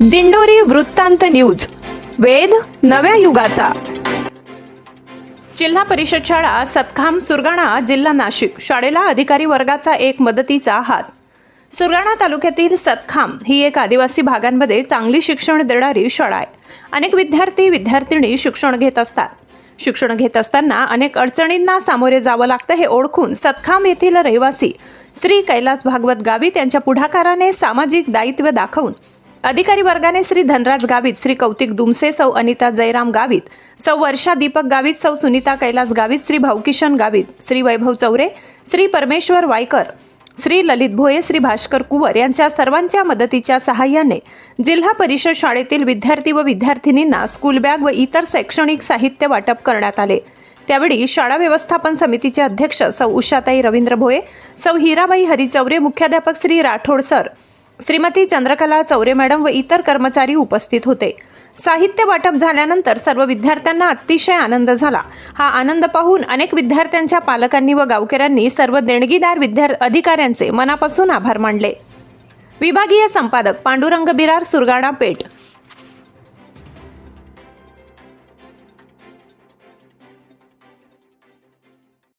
दिंडोरी वृत्तांत न्यूज. वेद नव्या युगाचा. जिल्हा परिषद शाळा सतखाम सुरगाणा जिल्हा नाशिक शाळेला अधिकारी वर्गाचा एक मदतीचा हात. सुरगाणा तालुक्यातील सतखाम ही एक आदिवासी भागांमध्ये चांगली शिक्षण देणारी शाळा आहे. अनेक विद्यार्थी विद्यार्थिनी शिक्षण घेत असतात. शिक्षण घेत असताना अनेक अडचणींना सामोरे जावं लागतं हे ओळखून सतखाम येथील रहिवासी श्री कैलास भागवत गावित यांच्या पुढाकाराने सामाजिक दायित्व दाखवून अधिकारी वर्गाने श्री धनराज गावित श्री कौतिक दुमसे सौ अनिता जयराम गावित सौ वर्षा दीपक गावित सौ सुनीता कैलास गावित श्री भाऊकिशन गावित श्री वैभव चौरे श्री परमेश्वर वायकर श्री ललित भोये श्री भास्कर कुवर यांच्या सर्वांच्या मदतीच्या सहाय्याने जिल्हा परिषद शाळेतील विद्यार्थी व विद्यार्थिनींना स्कूल बॅग व इतर शैक्षणिक साहित्य वाटप करण्यात आले. त्यावेळी शाळा व्यवस्थापन समितीचे अध्यक्ष सौ उषाताई रवींद्र भोये सौ हिराबाई हरिचौरे मुख्याध्यापक श्री राठोड सर श्रीमती चंद्रकला चौरे मॅडम व इतर कर्मचारी उपस्थित होते. साहित्य वाटप झाल्यानंतर सर्व विद्यार्थ्यांना अतिशय आनंद झाला. हा आनंद पाहून अनेक विद्यार्थ्यांच्या पालकांनी व गावकऱ्यांनी सर्व देणगीदार विद्यार्थी अधिकाऱ्यांचे मनापासून आभार मानले. विभागीय संपादक पांडुरंग बिरार सुरगाणा पेठ.